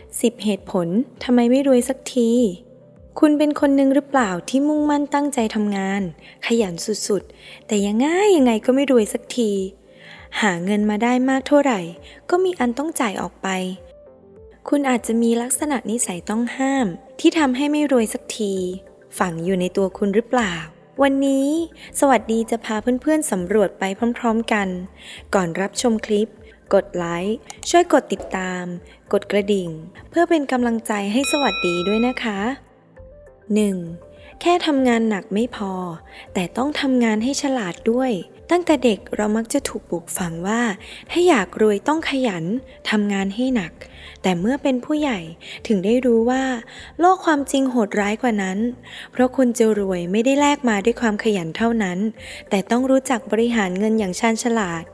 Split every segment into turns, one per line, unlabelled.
10 เหตุผลทำไมไม่รวยสักที คุณเป็นคนหนึ่งหรือเปล่าที่มุ่งมั่นตั้งใจทำงาน ขยันสุดๆ แต่ยังไงยังไงก็ไม่รวยสักที หาเงินมาได้มากเท่าไหร่ ก็มีอันต้องจ่ายออกไป คุณอาจจะมีลักษณะนิสัยต้องห้าม ที่ทำให้ไม่รวยสักที ฝังอยู่ในตัวคุณหรือเปล่าวันนี้ สวัสดีจะพาเพื่อนๆสำรวจไปพร้อมๆกัน ก่อนรับชมคลิป กดไลค์ ช่วยกดติดตาม กดกระดิ่ง เพื่อเป็นกำลังใจให้สวัสดีด้วยนะคะ 1. แค่ทำงานหนักไม่พอ แต่ต้องทำงานให้ฉลาดด้วย ตั้งแต่เด็กเรามักจะถูกปลูกฝังว่า ถ้าอยากรวยต้องขยันทำงานให้หนัก แต่เมื่อเป็นผู้ใหญ่ถึงได้รู้ว่า โลกความจริงโหดร้ายกว่านั้น เพราะคุณจะรวยไม่ได้แลกมาด้วยความขยันเท่านั้น แต่ต้องรู้จักบริหารเงินอย่างชาญฉลาด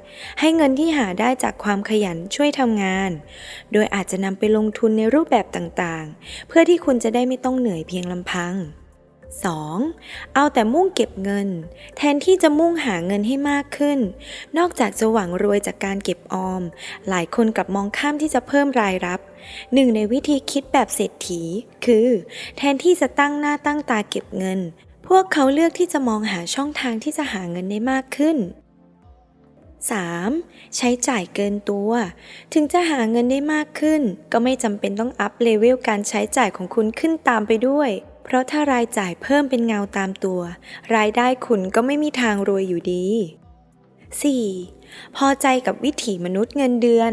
ให้เงินที่หาได้จากความขยันช่วยทำงาน โดยอาจจะนำไปลงทุนในรูปแบบต่างๆ เพื่อที่คุณจะได้ไม่ต้องเหนื่อยเพียงลำพัง 2. เอาแต่มุ่งเก็บเงิน แทนที่จะมุ่งหาเงินให้มากขึ้น นอกจากจะหวังรวยจากการเก็บออม หลายคนกลับมองข้ามที่จะเพิ่มรายรับหนึ่งในวิธีคิดแบบเศรษฐี คือ แทนที่จะตั้งหน้าตั้งตาเก็บเงิน พวกเขาเลือกที่จะมองหาช่องทางที่จะหาเงินได้มากขึ้น 3. ใช้จ่ายเกินตัว ถึงจะหาเงินได้มากขึ้น ก็ไม่จำเป็นต้องอัพเลเวลการใช้จ่ายของคุณขึ้นตามไปด้วยเพราะถ้ารายจ่ายเพิ่มเป็นเงาตามตัว รายได้คุณก็ไม่มีทางรวยอยู่ดี 4. พอใจกับวิถีมนุษย์เงินเดือน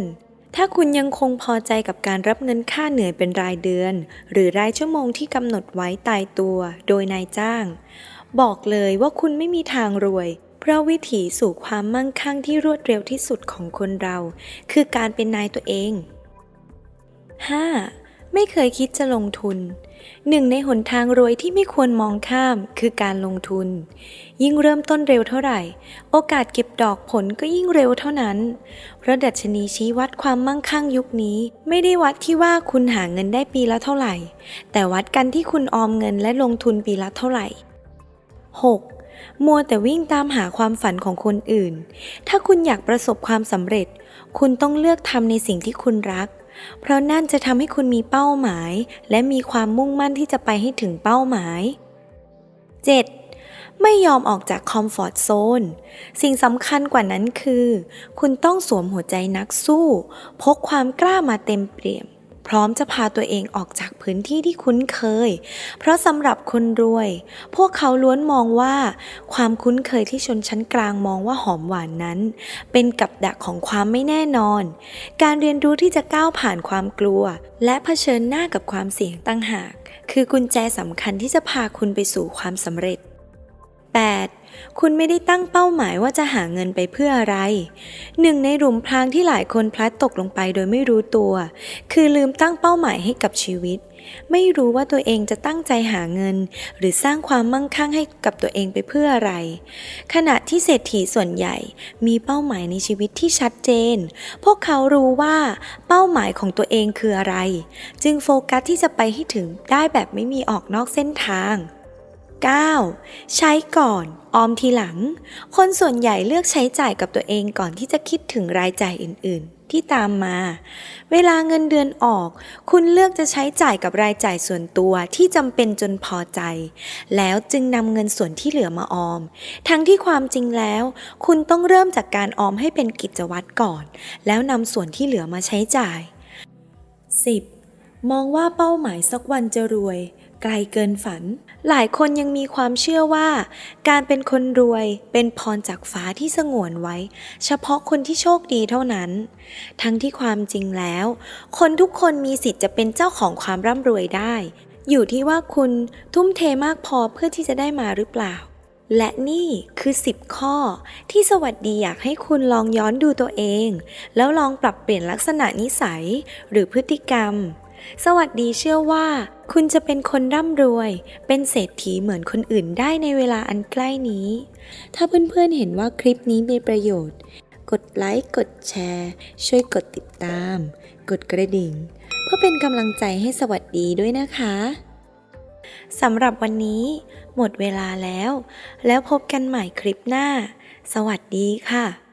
ถ้าคุณยังคงพอใจกับการรับเงินค่าเหนื่อยเป็นรายเดือน หรือรายชั่วโมงที่กำหนดไว้ตายตัว โดยนายจ้าง บอกเลยว่าคุณไม่มีทางรวย เพราะวิถีสู่ความมั่งคั่งที่รวดเร็วที่สุดของคนเรา คือการเป็นนายตัวเอง 5. ไม่เคยคิดจะลงทุน หนึ่งในหนทางรวยที่ไม่ควรมองข้ามคือการลงทุน ยิ่งเริ่มต้นเร็วเท่าไหร่ โอกาสเก็บดอกผลก็ยิ่งเร็วเท่านั้น เพราะดัชนีชี้วัดความมั่งคั่งยุคนี้ ไม่ได้วัดที่ว่าคุณหาเงินได้ปีละเท่าไหร่ แต่วัดกันที่คุณออมเงินและลงทุนปีละเท่าไหร่ 6. มัวแต่วิ่งตามหาความฝันของคนอื่น ถ้าคุณอยากประสบความสำเร็จ คุณต้องเลือกทำในสิ่งที่คุณรัก เพราะนั่นจะทำให้คุณมีเป้าหมาย และมีความมุ่งมั่นที่จะไปให้ถึงเป้าหมาย 7. ไม่ยอมออกจากคอมฟอร์ทโซน สิ่งสำคัญกว่านั้นคือ คุณต้องสวมหัวใจนักสู้ พกความกล้ามาเต็มเปี่ยม พร้อมจะพาตัวเองออกจากพื้นที่ที่คุ้นเคย เพราะสำหรับคนรวย พวกเขาล้วนมองว่า ความคุ้นเคยที่ชนชั้นกลางมองว่าหอมหวานนั้น เป็นกับดักของความไม่แน่นอน การเรียนรู้ที่จะก้าวผ่านความกลัว และเผชิญหน้ากับความเสี่ยงตั้งหาก คือกุญแจสำคัญที่จะพาคุณไปสู่ความสำเร็จ 8. คุณไม่ได้ตั้งเป้าหมายว่าจะหาเงินไปเพื่ออะไร หนึ่งในหลุมพรางที่หลายคนพลัดตกลงไปโดยไม่รู้ตัว คือลืมตั้งเป้าหมายให้กับชีวิต ไม่รู้ว่าตัวเองจะตั้งใจหาเงิน หรือสร้างความมั่งคั่งให้กับตัวเองไปเพื่ออะไร ขณะที่เศรษฐีส่วนใหญ่มีเป้าหมายในชีวิตที่ชัดเจน พวกเขารู้ว่าเป้าหมายของตัวเองคืออะไร จึงโฟกัสที่จะไปให้ถึงได้แบบไม่มีออกนอกเส้นทาง 9. ใช้ก่อน ออมทีหลัง คนส่วนใหญ่เลือกใช้จ่ายกับตัวเองก่อนที่จะคิดถึงรายจ่ายอื่นๆ ที่ตามมา เวลาเงินเดือนออก คุณเลือกจะใช้จ่ายกับรายจ่ายส่วนตัวที่จำเป็นจนพอใจ แล้วจึงนำเงินส่วนที่เหลือมาออม ทั้งที่ความจริงแล้ว คุณต้องเริ่มจากการออมให้เป็นกิจวัตรก่อน แล้วนำส่วนที่เหลือมาใช้จ่าย 10. มองว่าเป้าหมายสักวันจะรวย ไกลเกินฝัน หลายคนยังมีความเชื่อว่า การเป็นคนรวยเป็นพรจากฟ้าที่สงวนไว้ เฉพาะคนที่โชคดีเท่านั้น ทั้งที่ความจริงแล้ว คนทุกคนมีสิทธิ์จะเป็นเจ้าของความร่ำรวยได้ อยู่ที่ว่าคุณทุ่มเทมากพอเพื่อที่จะได้มาหรือเปล่า และนี่คือ 10 ข้อ ที่สวัสดีอยากให้คุณลองย้อนดูตัวเอง แล้วลองปรับเปลี่ยนลักษณะนิสัย หรือพฤติกรรม สวัสดีเชื่อว่า คุณจะเป็นคนร่ำรวย เป็นเศรษฐีเหมือนคนอื่นได้ในเวลาอันใกล้นี้ ถ้าเพื่อนๆเห็นว่าคลิปนี้มีประโยชน์ กดไลค์ กดแชร์ ช่วยกดติดตาม กดกระดิ่ง เพื่อเป็นกำลังใจให้สวัสดีด้วยนะคะสำหรับวันนี้ หมดเวลาแล้ว แล้วพบกันใหม่คลิปหน้า สวัสดีค่ะ